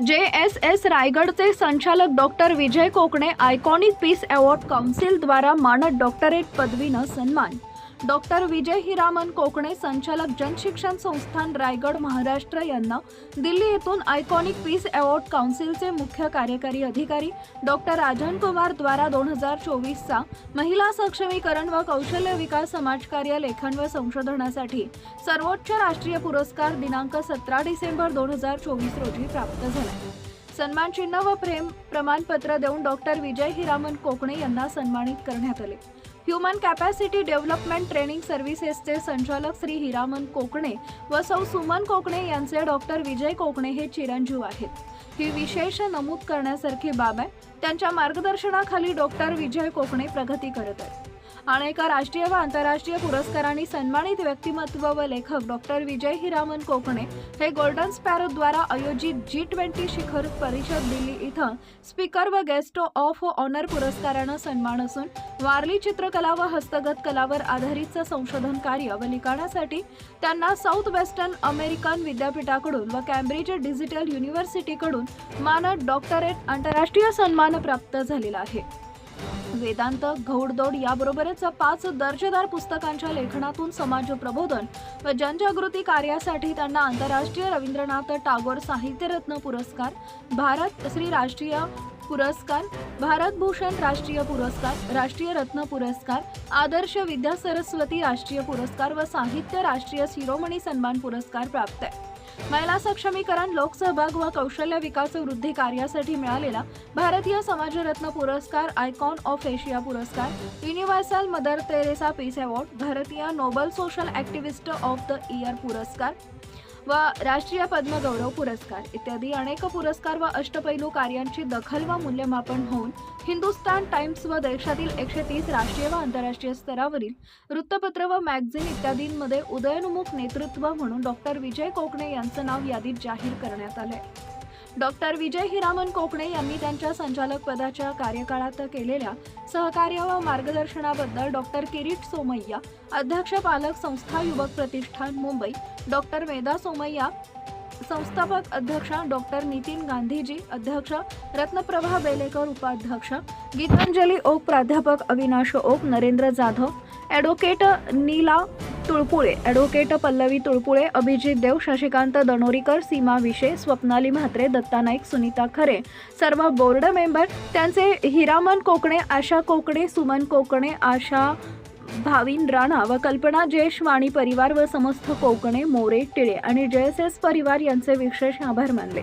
जे S S रायगडचे संचालक doctor Vijay Kokane iconic peace award काउन्सिलद्वारा मानद डॉक्टरेट पदवीनं सन्मान डॉक्टर विजय हिरामन कोकणे संचालक जनशिक्षण संस्थान रायगड महाराष्ट्र यांना दिल्ली येथून आयकॉनिक पीस अवॉर्ड काउन्सिलचे मुख्य कार्यकारी अधिकारी डॉक्टर राजन कुमार द्वारा दोन हजार चोवीसचा महिला सक्षमीकरण व कौशल्य विकास समाजकार्य लेखन व संशोधनासाठी सर्वोच्च राष्ट्रीय पुरस्कार दिनांक सतरा डिसेंबर दोन हजार चोवीस रोजी प्राप्त झाला. सन्मान चिन्ह व प्रेम प्रमाणपत्र देऊन डॉक्टर विजय हिरामन कोकणे यांना सन्मानित करण्यात आले. ह्युमन कॅपॅसिटी डेव्हलपमेंट ट्रेनिंग सर्व्हिसेसचे संचालक श्री हिरामन कोकणे व सौ सुमन कोकणे यांचे डॉक्टर विजय कोकणे हे चिरंजीव आहेत. ही विशेष नमूद करण्यासारखी बाब आहे. त्यांच्या मार्गदर्शनाखाली डॉक्टर विजय कोकणे प्रगती करत आहेत. अनेक राष्ट्रीय व आंतरराष्ट्रीय पुरस्कारांनी सन्मानित व्यक्तिमत्व व लेखक डॉक्टर विजय हिरामन कोकणे हे गोल्डन स्पॅरो द्वारा आयोजित जी ट्वेंटी शिखर परिषद दिल्ली इथं स्पीकर व गेस्ट ऑफ ऑनर पुरस्कारानं सन्मान असून वारली चित्रकला व हस्तगत कलावर आधारितचं संशोधन कार्य व लिखाणासाठी त्यांना साऊथ वेस्टर्न अमेरिकन विद्यापीठाकडून व कॅम्ब्रिज डिजिटल युनिव्हर्सिटीकडून मानद डॉक्टरेट आंतरराष्ट्रीय सन्मान प्राप्त झालेला आहे. वेदांत घौडदौड याबरोबरच पाच दर्जेदार पुस्तकांच्या लेखनातून समाज प्रबोधन व जनजागृती कार्यासाठी त्यांना आंतरराष्ट्रीय रवींद्रनाथ टागोर साहित्यरत्न पुरस्कार भारत श्री राष्ट्रीय पुरस्कार भारतभूषण राष्ट्रीय पुरस्कार राष्ट्रीय रत्न पुरस्कार आदर्श विद्या सरस्वती राष्ट्रीय पुरस्कार व साहित्य राष्ट्रीय शिरोमणी सन्मान पुरस्कार प्राप्त आहे. महिला सक्षमीकरण लोकसहभाग व कौशल्य विकास वृद्धी कार्यासाठी मिळालेला भारतीय समाजरत्न पुरस्कार आयकॉन ऑफ एशिया पुरस्कार universal Mother Teresa peace award भारतीय Nobel social activist of the year पुरस्कार व राष्ट्रीय पद्मगौरव पुरस्कार इत्यादी अनेक पुरस्कार व अष्टपैलू कार्यांची दखल व मूल्यमापन होऊन हिंदुस्तान टाइम्स व देशातील एकशे तीस राष्ट्रीय व आंतरराष्ट्रीय स्तरावरील वृत्तपत्र व मॅगझिन इत्यादींमध्ये उदयोन्मुख नेतृत्व म्हणून डॉक्टर विजय कोकणे यांचं नाव यादीत जाहीर करण्यात आलंय. डॉक्टर विजय हिरामन कोकणे यांनी त्यांच्या संचालक पदाच्या कार्यकाळात केलेल्या सहकार्य व मार्गदर्शनाबद्दल डॉक्टर किरीट सोमय्या अध्यक्ष पालक संस्था युवक प्रतिष्ठान मुंबई डॉक्टर वेदा सोमय्या संस्थापक अध्यक्ष डॉक्टर नितीन गांधीजी अध्यक्ष रत्नप्रभा बेलेकर उपाध्यक्ष गीतांजली ओक प्राध्यापक अविनाश ओक नरेंद्र जाधव ॲडव्होकेट नीला तुळपुळे. ॲडव्होकेट पल्लवी तुळपुळे अभिजित देव शशिकांत दणोरीकर सीमा विशे स्वप्नाली म्हात्रे दत्ता नाईक सुनीता खरे सर्व बोर्ड मेंबर त्यांचे हिरामन कोकणे आशा कोकणे सुमन कोकणे आशा भाविन राणा व कल्पना जयेश वाणी परिवार व समस्त कोकणे मोरे टिळे आणि जयसेस परिवार यांचे विशेष आभार मानले.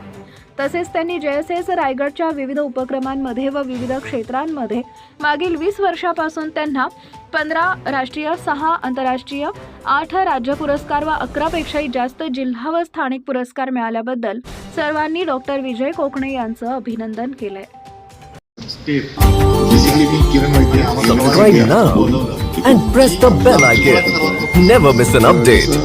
तसेच त्यांनी जयसेस रायगडच्या विविध उपक्रमांमध्ये व विविध क्षेत्रांमध्ये मागील वीस वर्षापासून त्यांना पंधरा राष्ट्रीय सहा आंतरराष्ट्रीय आठ राज्य पुरस्कार व अकरापेक्षाही जास्त जिल्हा व स्थानिक पुरस्कार मिळाल्याबद्दल सर्वांनी डॉक्टर विजय कोकणे यांचं अभिनंदन केलंय Subscribe now and press the bell icon. Never miss an update.